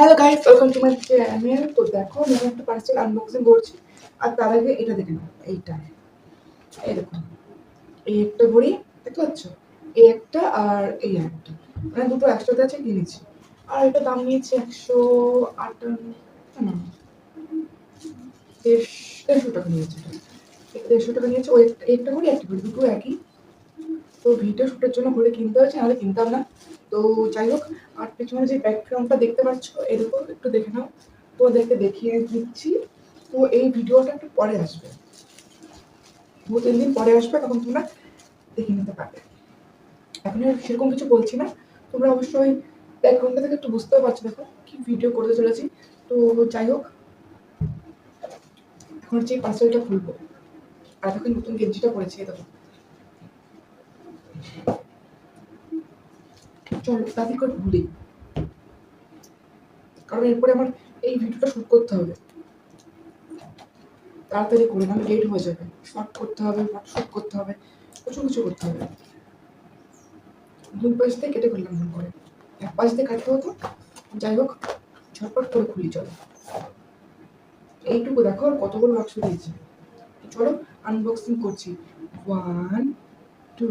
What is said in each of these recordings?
Hello guys welcome to my channel তো দেখো, আমি একটা পার্সেল আনবক্সিং করছি। আর তার আগে এটা দেখে নাও, এইটা। এই দেখো, এই একটা ঘড়ি দেখতে পাচ্ছ? এই একটা আর এই একটা। মানে দুটো একসাথে আছে কিনেছি আর এটা দাম নিয়েছে একশো আটান্ন, না দেড়শ- টাকা নিয়েছে দেড়শো টাকা নিয়েছে, ওই একটা ঘড়ি একটা ঘড়ি দুটো একই। তো ভিডিও শ্যুটের জন্য ঘড়ি কিনতে হয়েছে, নাহলে কিনতাম না। তো যাই হোক, আর পেছনে যে ব্যাকগ্রাউন্ডটা দেখতে পাচ্ছ এরকম একটু দেখে নাও। তো দেখে দেখিয়ে দিচ্ছি। তো এই ভিডিওটা একটু পরে আসবে। দু তিন দিন পরে আসবে, তখন তোমরা দেখে নিতে পারবে। এখন সেরকম কিছু বলছি না। তোমরা অবশ্যই ব্যাকগ্রাউন্ডটা থেকে একটু বুঝতেও পারছ, দেখো কি ভিডিও করতে চলেছি। তো যাই হোক, এখন এই পার্সেলটা খুলবো। আর এখন নতুন গেঞ্জিটা এই দেখো। চল করে ভুলি। কারণ এরপরে আমার এই ভিডিওটা করতে হবে। তাড়াতাড়ি করে লেট হয়ে যাবে। শর্ট করতে হবে করতে হবে, কিছু করতে হবে। দুই পাশ দিয়ে কেটে ফেললাম করে। এক পাশ দিয়ে কাটতে হতো। যাই হোক, ঝটপট করে খুলি, চলো। এইটুকু দেখো কতগুলো বাক্স দিয়েছে চলো আনবক্সিং করছি। ওয়ান থ্রি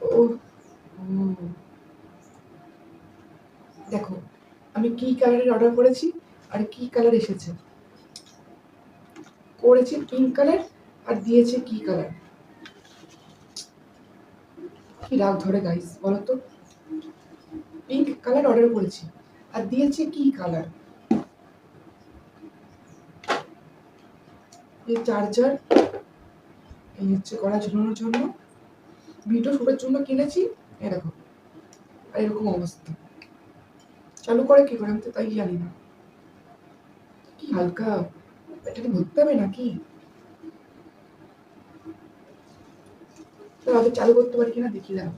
ও দেখো, আমি কি কালারের অর্ডার করেছি আর কি কালার এসেছে? করেছি পিঙ্ক কালার আর দিয়েছে কি কালার কি রাগ ধরে গাইস বলো তো? পিঙ্ক কালার অর্ডার করেছি আর দিয়েছে কি কালার এই চার্জার এই হচ্ছে কড়া ঝুলানোর জন্য। ভিডিও শুটের জন্য কিনেছি এরকম আর এরকম অবস্থা। চালু করে কি করে আমি তো তাই জানি না। কি হালকা কি ধরতে হবে নাকি? তো আগে চালু করতে পারি কিনা, দেখি দাঁড়াও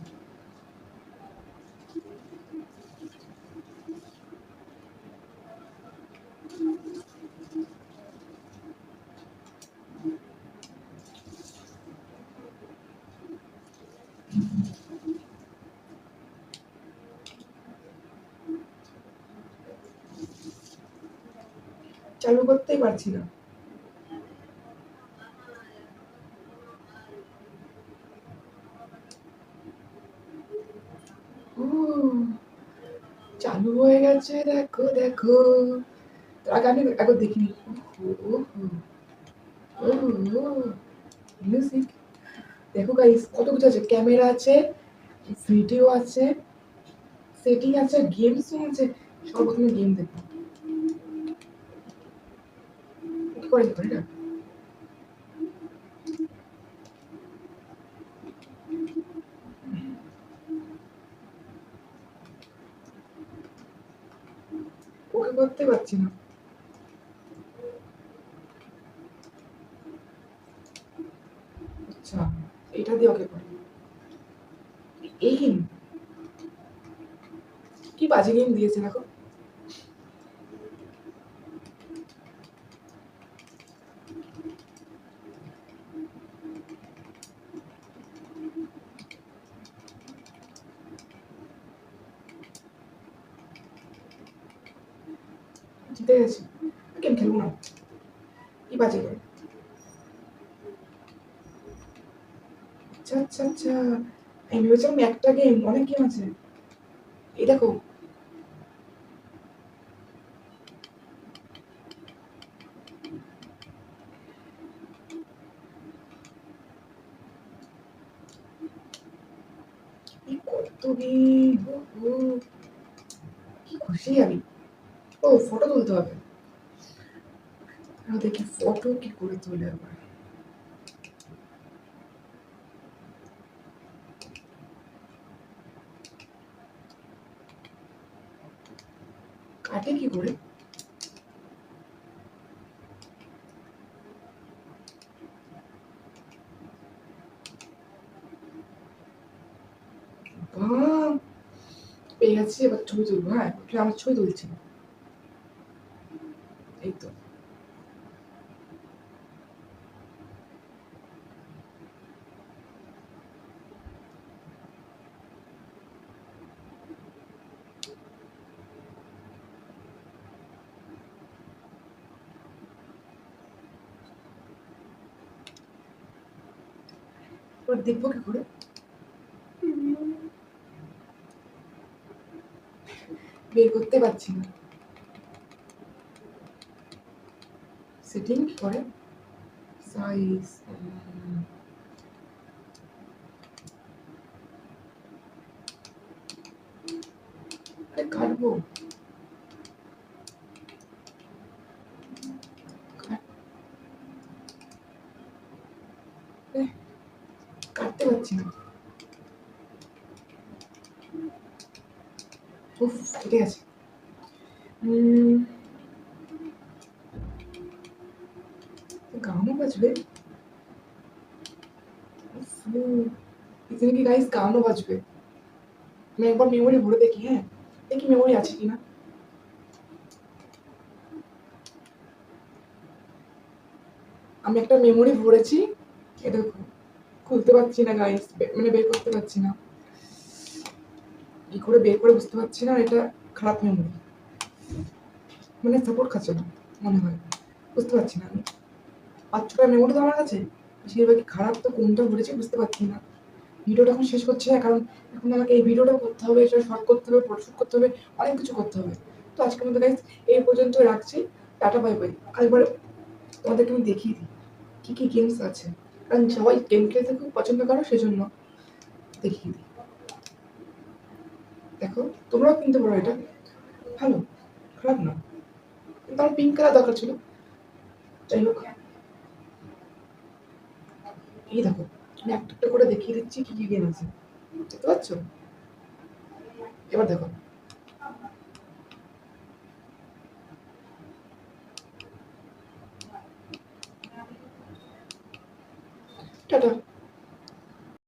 চালু করতেই পারছি না। চালু হয়ে গেছে, দেখো দেখো। আগে আমি একবার দেখিনি। দেখো গাইস কত কিছু আছে। ক্যামেরা আছে ভিডিও আছে সেটিং আছে গেমস আছে। সর্বপ্রথমে গেম দেখো কি ওকে করতে পারছি না। আচ্ছা এটা দিয়ে ওকে করে। এই গেম কি বাজে গেম দিয়েছে দেখো। জিতে গেছি গেম খেলব না? কি বাজে গেম আচ্ছা আচ্ছা আচ্ছা। আমি ভেবেছিলাম একটা গেম অনেক গেম আছে। এই দেখো। কত ও। কি খুশি আমি। ও ফটো তুলতে হবে। দেখি ফটো কি করে তোলে আবার? কাটে কি করে? পেয়ে গেছি এবার ছবি তুলবো হ্যাঁ আমার ছবি তুলছি। এই spirito. ওর দেখবো কি করে বের করতে পারছি না সেটিং কি করে সাইজ আরে কাটবো কাট- এ, কাটতে পারছি না উফ কেটে গানও বাজবে এখানে কি গাইস গানও বাজবে আমি একবার মেমোরি ভরে দেখি হ্যাঁ দেখি মেমোরি আছে কিনা আমি একটা মেমোরি ভরেছি এটা খুলতে পারছি না গাইস মানে বের করতে পারছি না কি করে বের করে বুঝতে পারছি না এটা খারাপ মেমোরি মানে সাপোর্ট খাচ্ছে না মনে হয় বুঝতে পারছি না আমি পাঁচ ছটা মেমোরি তো আমার কাছে বেশিরভাগই খারাপ তো কোনটা ভরেছি বুঝতে পারছি না। ভিডিওটা এখন শেষ করছি না, কারণ এখন আমাকে এই ভিডিওটাও করতে হবে, এটা শর্ট করতে হবে ফটোশুট করতে হবে, অনেক কিছু করতে হবে। তো আজকের মতো গাইজ এই পর্যন্ত রাখছি। টাটা বাই বাই আরেকবার তোমাদেরকে আমি দেখিয়ে দিই কী কী গেমস আছে। কারণ সবাই গেম খেলতে খুব পছন্দ করো, সেজন্য দেখিয়ে দিই। দেখো, তোমরাও কিনতে পারো এটা। ভালো, খারাপ না। কিন্তু আমার পিঙ্ক কালার দরকার ছিল। যাই হোক। এই দেখো, আমি একটা একটা করে দেখিয়ে দিচ্ছি কি কি গেম আছে। দেখতে পাচ্ছ? এবার দেখো। টাটা।